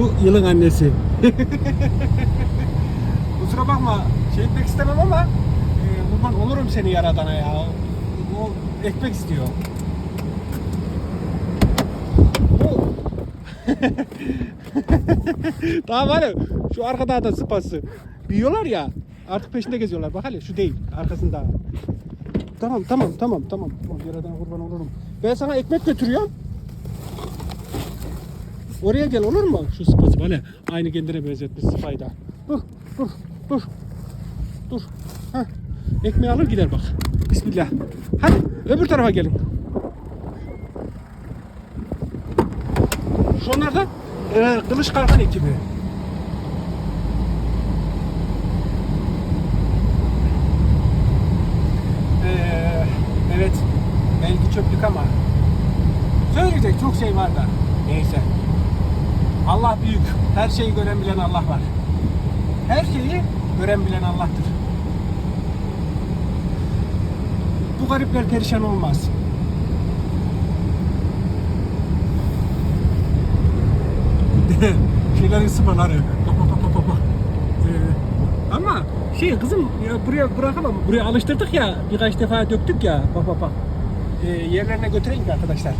Bu yılın annesi. Kusura bakma şey etmek istemem ama e, kurban olurum seni yaradana ya. O ekmek istiyor. Var ya şu arkada da sıpası. Büyüyorlar ya artık peşinde geziyorlar. Bak hele şu değil arkasında. Tamam tamam tamam tamam. Tamam yaradana kurban olurum. Ben sana ekmek götürüyorum. Oraya gel olur mu? Şu sıpası böyle aynı kendine benzetmiş sıfayda. Dur dur dur. Dur. Heh. Ekmeği alır gider bak. Bismillah. Hadi öbür tarafa gelin. Şunlar da e, kılıç kalkan ekibi. Ee, evet. Belki çöplük ama söyleyecek çok şey var da. Neyse. Allah büyük. Her şeyi gören bilen Allah var. Her şeyi gören bilen Allah'tır. Bu garipler perişan olmaz. Şeylerin bak. Ee, ama şey kızım ya buraya bırakamam. Buraya alıştırdık ya birkaç defa döktük ya. Bak bak bak. Ee, yerlerine götüreyim ki arkadaşlar.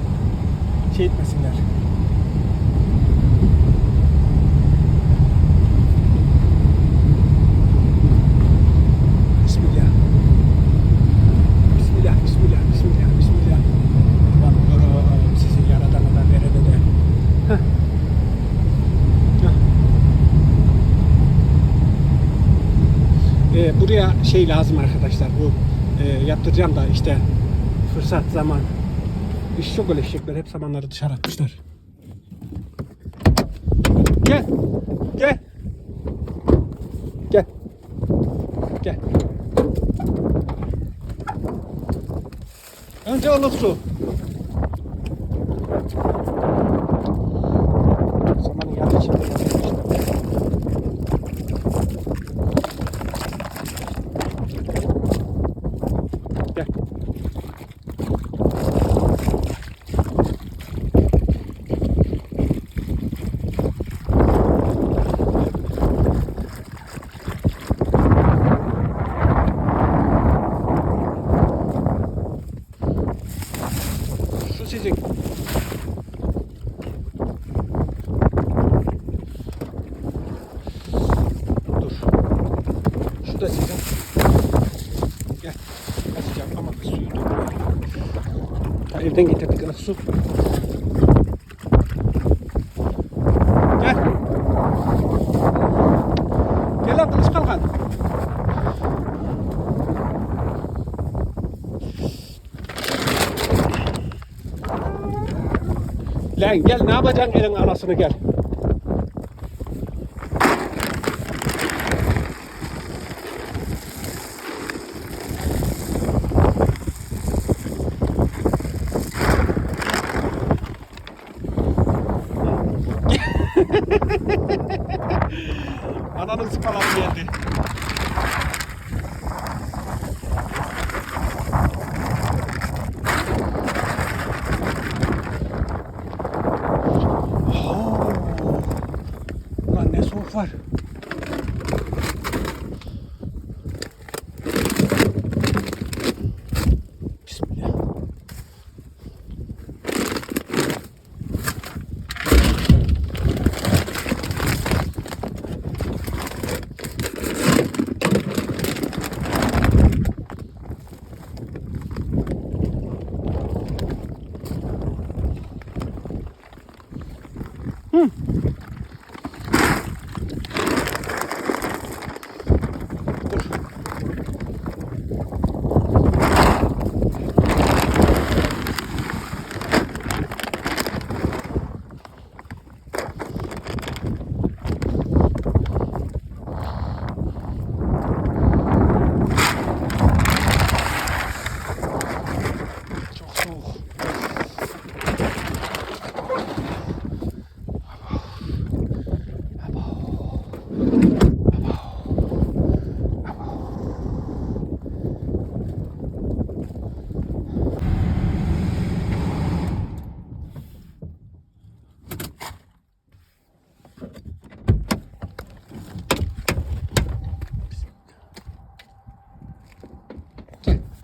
Şey etmesinler. Bismillah. Bismillah, bismillah, bismillah, bismillah. Bakıyorum sizi yaradana da verene de. Heh. Heh. Ee, buraya şey lazım arkadaşlar bu e, yaptıracağım da işte fırsat zaman iş çok öyle hep samanları dışarı atmışlar. Gel. Gel. Gel. Gel. Önce ılık su. Samanın yanı içinde. Gel. Su sizin. Dur. Da sizin. Gel. Açacağım ama suyu. Ha, evden getirdik ılık su. Gel. Gel lan kılıç kalkan. Lan gel ne yapacaksın elin anasını gel. Ananın sıpaları geldi. Oo. Ulan ne soğuk var.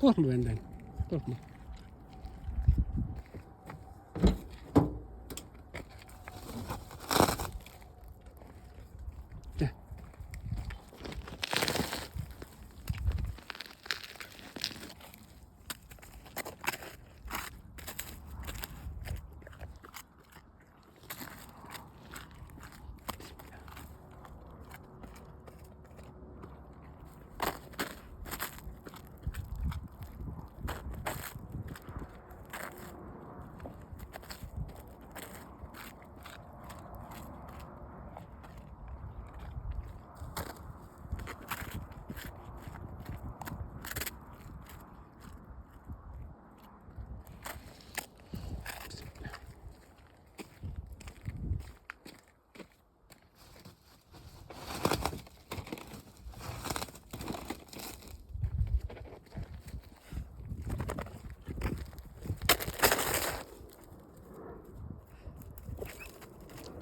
Korkma benden. Korkma.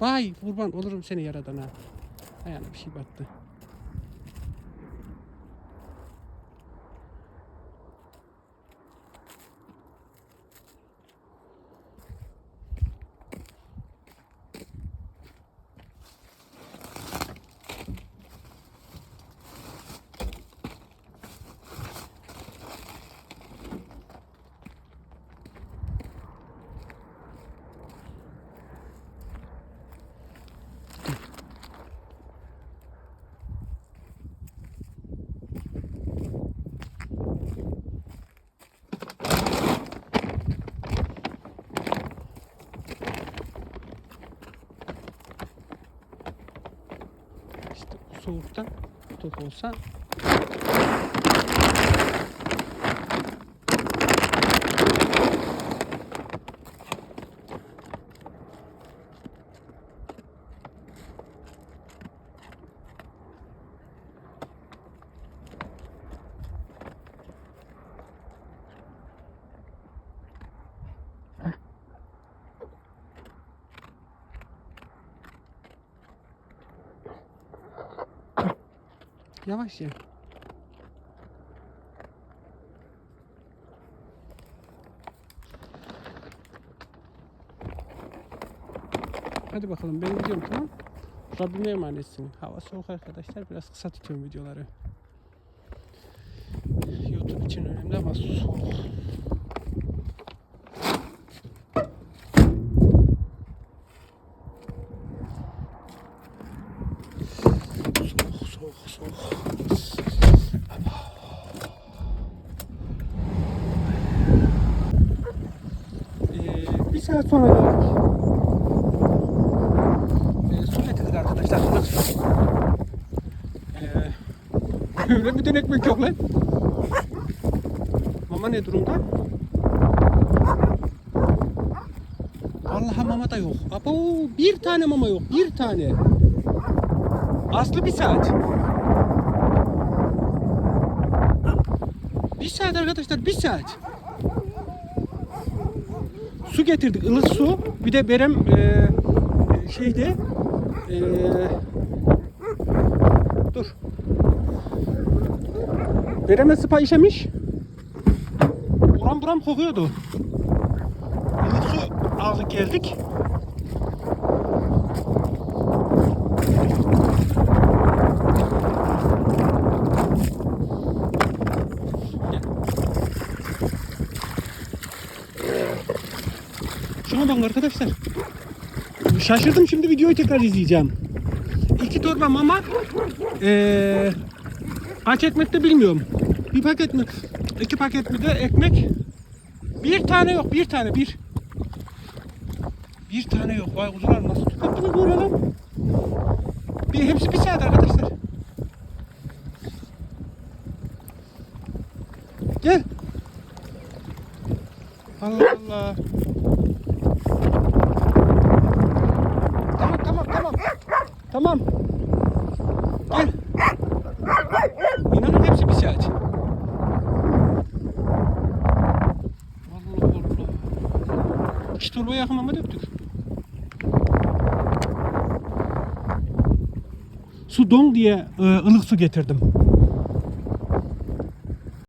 Vay kurban olurum seni yaradan ha. Ayağına bir şey battı. İşte bu soğukta top olsa yavaş ya. Hadi bakalım ben gidiyorum tamam. Rabbime emanetsin. Hava soğuk arkadaşlar. Biraz kısa tutuyorum videoları. YouTube için önemli ama soğuk soğuk, soğuk. Ee, bir saat sonra geldik. Ee, su getirdik arkadaşlar. ılık su. Ee, öyle bir tane ekmek yok lan. Mama ne durumda? Vallahi mama da yok. Abo bir tane mama yok. Bir tane. Aslı bir saat. Bir saat arkadaşlar bir saat. Su getirdik ılık su. Bir de Berem e, şeyde e, dur. Berem'e sıpa işemiş. Buram buram kokuyordu. Ilık su aldık geldik. Şuna bakın arkadaşlar. Şaşırdım şimdi videoyu tekrar izleyeceğim. İki torba mama ee, kaç ekmek de bilmiyorum. Bir paket mi? iki paket mi de ekmek? Bir tane yok. Bir tane bir. Bir tane yok. Vay kuzular nasıl tükettiniz böyle lan? Bir, hepsi bir saat arkadaşlar. Gel. Allah Allah. Tamam tamam tamam. Tamam. Gel. İnanın hepsi bir saat. Allah Allah. Torba yakın ama döktük. Su don diye e, ılık su getirdim.